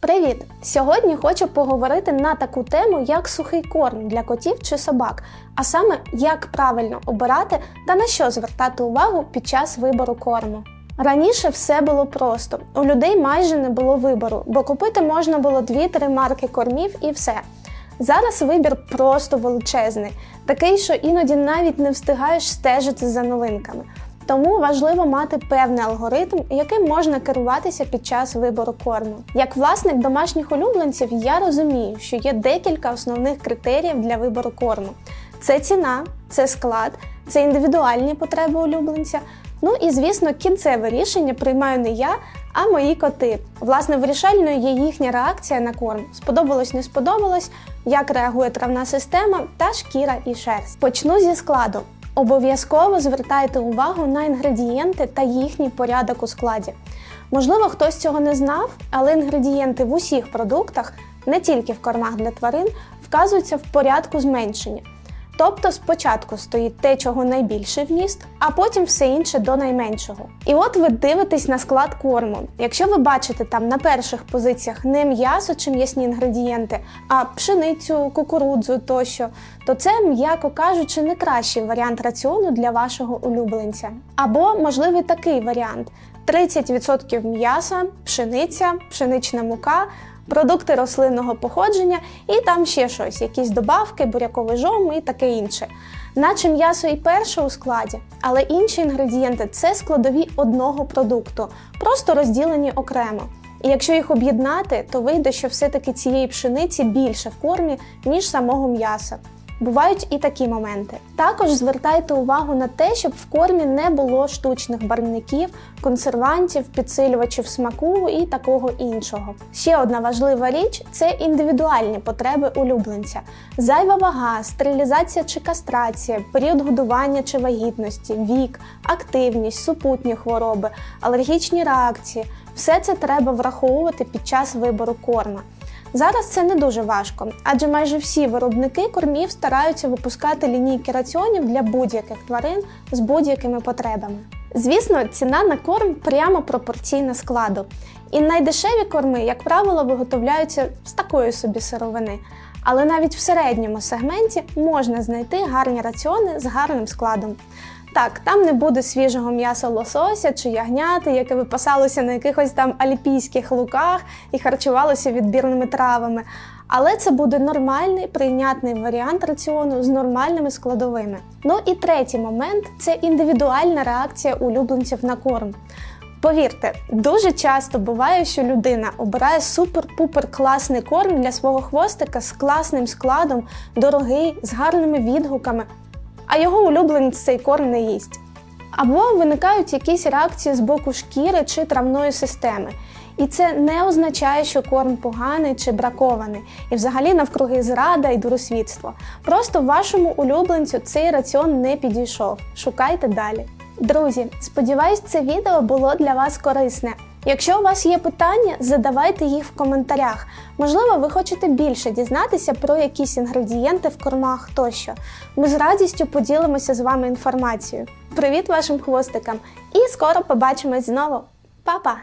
Привіт! Сьогодні хочу поговорити на таку тему, як сухий корм для котів чи собак, а саме як правильно обирати та на що звертати увагу під час вибору корму. Раніше все було просто. У людей майже не було вибору, бо купити можна було 2-3 марки кормів і все. Зараз вибір просто величезний, такий, що іноді навіть не встигаєш стежити за новинками. Тому важливо мати певний алгоритм, яким можна керуватися під час вибору корму. Як власник домашніх улюбленців, я розумію, що є декілька основних критеріїв для вибору корму: це ціна, це склад, це індивідуальні потреби улюбленця. Ну і звісно, кінцеве рішення приймаю не я, а мої коти. Власне, вирішальною є їхня реакція на корм. Сподобалось, не сподобалось, як реагує травна система та шкіра і шерсть. Почну зі складу. Обов'язково звертайте увагу на інгредієнти та їхній порядок у складі. Можливо, хтось цього не знав, але інгредієнти в усіх продуктах, не тільки в кормах для тварин, вказуються в порядку зменшення. Тобто спочатку стоїть те, чого найбільший вміст, а потім все інше до найменшого. І от ви дивитесь на склад корму. Якщо ви бачите там на перших позиціях не м'ясо чи м'ясні інгредієнти, а пшеницю, кукурудзу тощо, то це, м'яко кажучи, не кращий варіант раціону для вашого улюбленця. Або можливий такий варіант: 30% м'яса, пшениця, пшенична мука продукти рослинного походження і там ще щось, якісь добавки, буряковий жом і таке інше. Наче м'ясо і перше у складі, але інші інгредієнти це складові одного продукту, просто розділені окремо. І якщо їх об'єднати, то вийде, що все-таки цієї пшениці більше в кормі, ніж самого м'яса. Бувають і такі моменти. Також звертайте увагу на те, щоб в кормі не було штучних барвників, консервантів, підсилювачів смаку і такого іншого. Ще одна важлива річ це індивідуальні потреби улюбленця: зайва вага, стерилізація чи кастрація, період годування чи вагітності, вік, активність, супутні хвороби, алергічні реакції все це треба враховувати під час вибору корма. Зараз це не дуже важко, адже майже всі виробники кормів стараються випускати лінійки раціонів для будь-яких тварин з будь-якими потребами. Звісно, ціна на корм прямо пропорційна складу. І найдешеві корми, як правило, виготовляються з такої собі сировини. Але навіть в середньому сегменті можна знайти гарні раціони з гарним складом. Так, там не буде свіжого м'яса лосося чи ягняти, яке випасалося на якихось там альпійських луках і харчувалося відбірними травами. Але це буде нормальний прийнятний варіант раціону з нормальними складовими. Ну і третій момент це індивідуальна реакція улюбленців на корм. Повірте, дуже часто буває, що людина обирає супер-пупер класний корм для свого хвостика з класним складом, дорогий, з гарними відгуками, а його улюбленець цей корм не їсть. Або виникають якісь реакції з боку шкіри чи травної системи. І це не означає, що корм поганий чи бракований, і взагалі навкруги зрада і дуросвітство. Просто вашому улюбленцю цей раціон не підійшов. Шукайте далі. Друзі, сподіваюсь, це відео було для вас корисне. Якщо у вас є питання, задавайте їх в коментарях. Можливо, ви хочете більше дізнатися про якісь інгредієнти в кормах тощо. Ми з радістю поділимося з вами інформацією. Привіт вашим хвостикам! І скоро побачимось знову. Па-па!